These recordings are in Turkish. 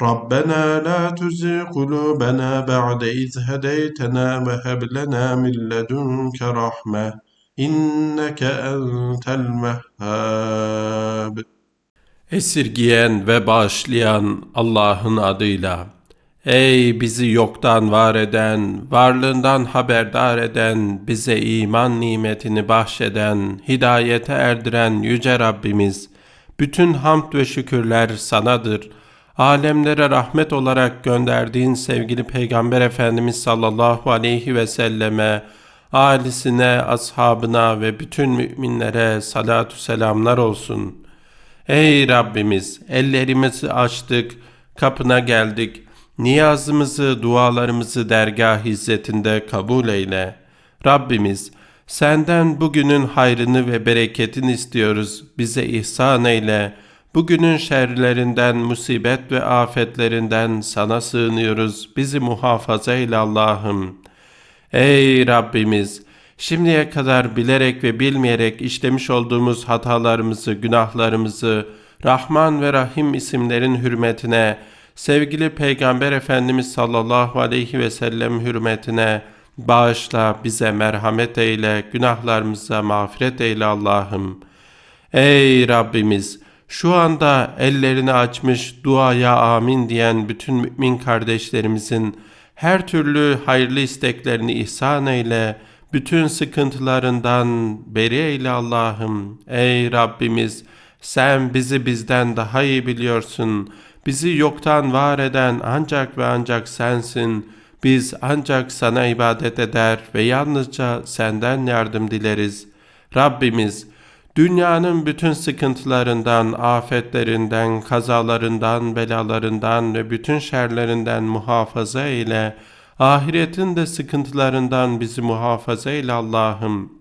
ربنا لا تزغ قلوبنا بعد إذ هديتنا وهب لنا من لدنك رحمة إنك أنت الوهاب Esirgiyen ve bağışlayan Allah'ın adıyla. Ey bizi yoktan var eden, varlığından haberdar eden, bize iman nimetini bahşeden, hidayete erdiren Yüce Rabbimiz, bütün hamd ve şükürler sanadır. Alemlere rahmet olarak gönderdiğin sevgili Peygamber Efendimiz sallallahu aleyhi ve selleme, âlisine, ashabına ve bütün müminlere salatu selamlar olsun.'' Ey Rabbimiz ellerimizi açtık, kapına geldik. Niyazımızı, dualarımızı dergah hizmetinde kabul eyle. Rabbimiz senden bugünün hayrını ve bereketini istiyoruz. Bize ihsan eyle. Bugünün şerlerinden, musibet ve afetlerinden sana sığınıyoruz. Bizi muhafaza eyle Allah'ım. Ey Rabbimiz! Şimdiye kadar bilerek ve bilmeyerek işlemiş olduğumuz hatalarımızı, günahlarımızı Rahman ve Rahim isimlerin hürmetine, sevgili Peygamber Efendimiz sallallahu aleyhi ve sellem hürmetine bağışla, bize merhamet eyle, günahlarımıza mağfiret eyle Allah'ım. Ey Rabbimiz! Şu anda ellerini açmış duaya amin diyen bütün mümin kardeşlerimizin her türlü hayırlı isteklerini ihsan eyle, bütün sıkıntılarından beri eyle Allah'ım. Ey Rabbimiz sen bizi bizden daha iyi biliyorsun. Bizi yoktan var eden ancak ve ancak sensin. Biz ancak sana ibadet eder ve yalnızca senden yardım dileriz. Rabbimiz dünyanın bütün sıkıntılarından, afetlerinden, kazalarından, belalarından ve bütün şerlerinden muhafaza eyle.'' Ahiretin de sıkıntılarından bizi muhafaza eyle Allah'ım.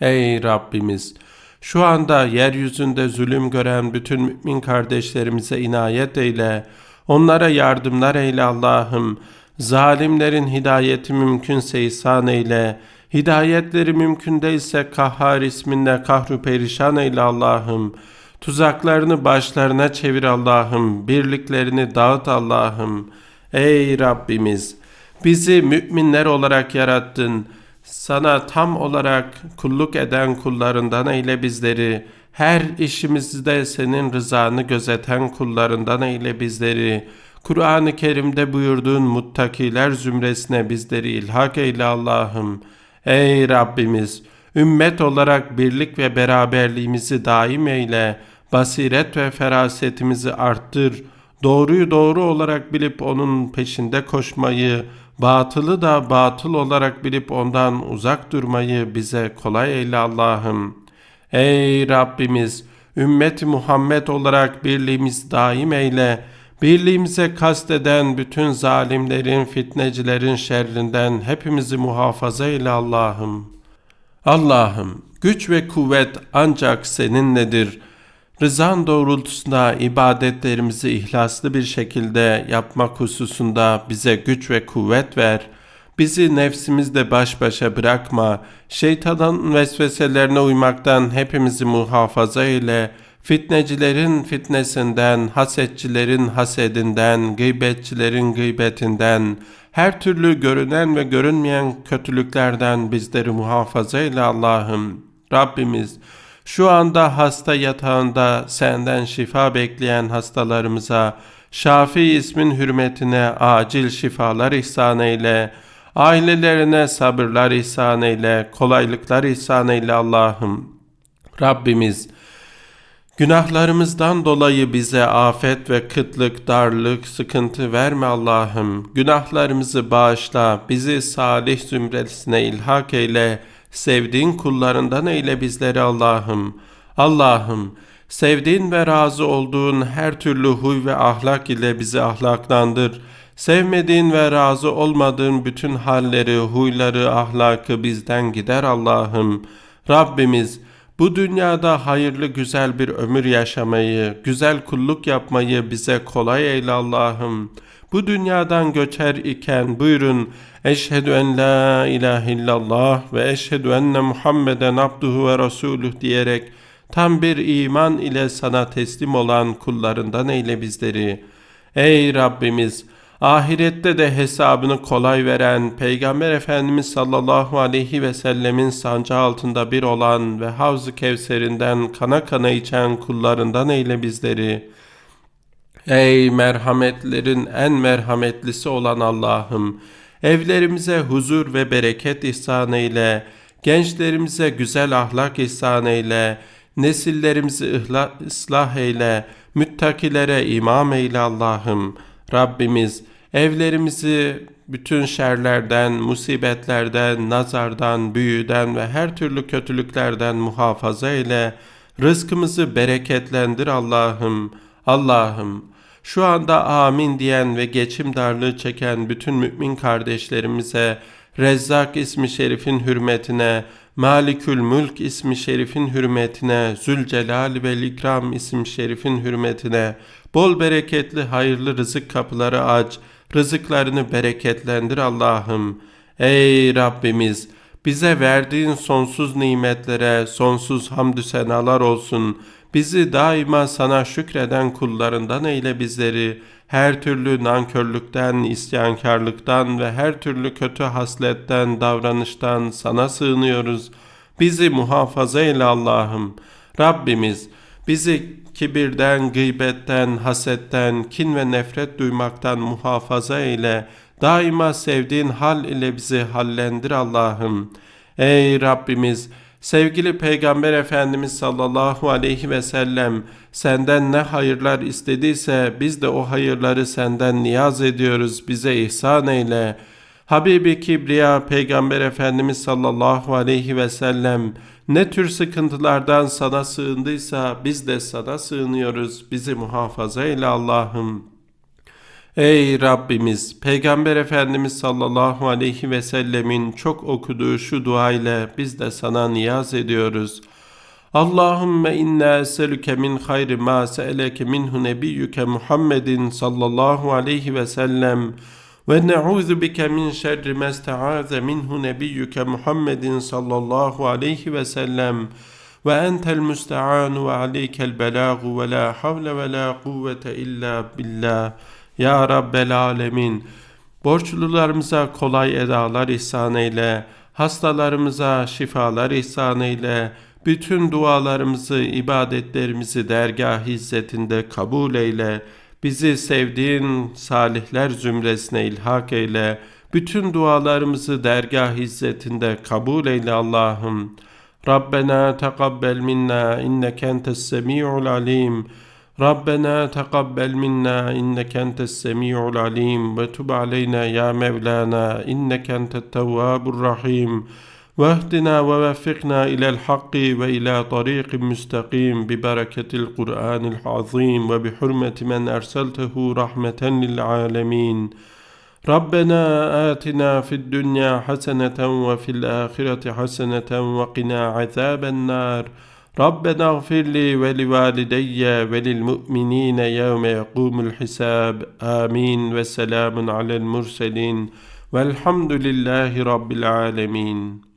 Ey Rabbimiz! Şu anda yeryüzünde zulüm gören bütün mümin kardeşlerimize inayet eyle. Onlara yardımlar eyle Allah'ım. Zalimlerin hidayeti mümkünse ihsan eyle. Hidayetleri mümkün değilse kahhar isminle kahru perişan eyle Allah'ım. Tuzaklarını başlarına çevir Allah'ım. Birliklerini dağıt Allah'ım. Ey Rabbimiz! Bizi müminler olarak yarattın. Sana tam olarak kulluk eden kullarından eyle bizleri. Her işimizde senin rızanı gözeten kullarından eyle bizleri. Kur'an-ı Kerim'de buyurduğun muttakiler zümresine bizleri ilhak eyle Allah'ım. Ey Rabbimiz! Ümmet olarak birlik ve beraberliğimizi daim eyle. Basiret ve ferasetimizi arttır. Doğruyu doğru olarak bilip onun peşinde koşmayı, batılı da batıl olarak bilip ondan uzak durmayı bize kolay eyle Allah'ım. Ey Rabbimiz! Ümmet Muhammed olarak birliğimiz daim eyle. Birliğimize kasteden bütün zalimlerin, fitnecilerin şerrinden hepimizi muhafaza eyle Allah'ım. Allah'ım güç ve kuvvet ancak seninledir.'' Rızan doğrultusunda ibadetlerimizi ihlaslı bir şekilde yapmak hususunda bize güç ve kuvvet ver. Bizi nefsimizle baş başa bırakma. Şeytanın vesveselerine uymaktan hepimizi muhafaza eyle. Fitnecilerin fitnesinden, hasetçilerin hasedinden, gıybetçilerin gıybetinden, her türlü görünen ve görünmeyen kötülüklerden bizleri muhafaza eyle Allah'ım. Rabbimiz, şu anda hasta yatağında senden şifa bekleyen hastalarımıza Şafi ismin hürmetine acil şifalar ihsan eyle. Ailelerine sabırlar ihsan eyle, kolaylıklar ihsan eyle Allah'ım. Rabbimiz, Günahlarımızdan dolayı bize afet ve kıtlık, darlık, sıkıntı verme Allah'ım. Günahlarımızı bağışla, bizi salih zümresine ilhak eyle, sevdiğin kullarından eyle bizleri Allah'ım. Allah'ım, sevdiğin ve razı olduğun her türlü huy ve ahlak ile bizi ahlaklandır. Sevmediğin ve razı olmadığın bütün halleri, huyları, ahlakı bizden gider Allah'ım. Rabbimiz, bu dünyada hayırlı güzel bir ömür yaşamayı, güzel kulluk yapmayı bize kolay eyle Allah'ım. Bu dünyadan göçer iken buyurun Eşhedü en la ilahe illallah ve eşhedü enne Muhammeden abduhu ve resuluh diyerek tam bir iman ile sana teslim olan kullarından eyle bizleri. Ey Rabbimiz! Ahirette de hesabını kolay veren Peygamber Efendimiz sallallahu aleyhi ve sellemin sancı altında bir olan ve Havz-ı Kevser'inden kana kana içen kullarından eyle bizleri. Ey merhametlerin en merhametlisi olan Allah'ım! Evlerimize huzur ve bereket ihsan eyle, gençlerimize güzel ahlak ihsan eyle, nesillerimizi ıslah eyle, müttakilere imam eyle Allah'ım. Rabbimiz Evlerimizi bütün şerlerden, musibetlerden, nazardan, büyüden ve her türlü kötülüklerden muhafaza eyle. Rızkımızı bereketlendir Allah'ım. Allah'ım şu anda amin diyen ve geçim darlığı çeken bütün mümin kardeşlerimize Rezzak ismi şerifin hürmetine, Malikül Mülk ismi şerifin hürmetine, Zülcelal ve İkram ismi şerifin hürmetine, bol bereketli hayırlı rızık kapıları aç, Rızıklarını bereketlendir Allah'ım. Ey Rabbimiz! Bize verdiğin sonsuz nimetlere sonsuz hamdü senalar olsun. Bizi daima sana şükreden kullarından eyle bizleri. Her türlü nankörlükten, isyankarlıktan ve her türlü kötü hasletten, davranıştan sana sığınıyoruz. Bizi muhafaza eyle Allah'ım. Rabbimiz bizi kibirden, gıybetten, hasetten, kin ve nefret duymaktan muhafaza eyle. Daima sevdiğin hal ile bizi hallendir Allah'ım. Ey Rabbimiz! Sevgili Peygamber Efendimiz sallallahu aleyhi ve sellem senden ne hayırlar istediyse biz de o hayırları senden niyaz ediyoruz. Bize ihsan eyle.'' Habibi Kibriya Peygamber Efendimiz sallallahu aleyhi ve sellem ne tür sıkıntılardan sana sığındıysa biz de sana sığınıyoruz. Bizi muhafaza eyle Allah'ım. Ey Rabbimiz! Peygamber Efendimiz sallallahu aleyhi ve sellemin çok okuduğu şu dua ile biz de sana niyaz ediyoruz. Allahümme inna eselüke min hayri ma se'eleke minhu nebiyyüke Muhammedin sallallahu aleyhi ve sellem ve ne'ûzu bike min şerri mesta'aze minhu nebiyyüke Muhammedin sallallahu aleyhi ve sellem ve entel müste'anu ve aleykel belâgu ve la havle ve la kuvvete illa billah. Ya Rabbel alemin. Borçlularımıza kolay edalar ihsan eyle. Hastalarımıza şifalar ihsan eyle. Bütün dualarımızı, ibadetlerimizi dergah hizmetinde kabul eyle.'' Bizi sevdiğin salihler zümresine ilhak eyle. Bütün dualarımızı dergah izzetinde kabul eyle Allah'ım. Rabbena tekabbel minna inneke entes semi'ul alim. Rabbena tekabbel minna inneke entes semi'ul alim ve tub aleyna ya Mevlana inneke entet tevvabur rahim. واهدنا ووفقنا إلى الحق وإلى طريق مستقيم ببركة القرآن العظيم وبحرمة من أرسلته رحمة للعالمين. ربنا آتنا في الدنيا حسنة وفي الآخرة حسنة وقنا عذاب النار. ربنا اغفر لي ولوالدي وللمؤمنين يوم يقوم الحساب. آمين. وسلام على المرسلين. والحمد لله رب العالمين.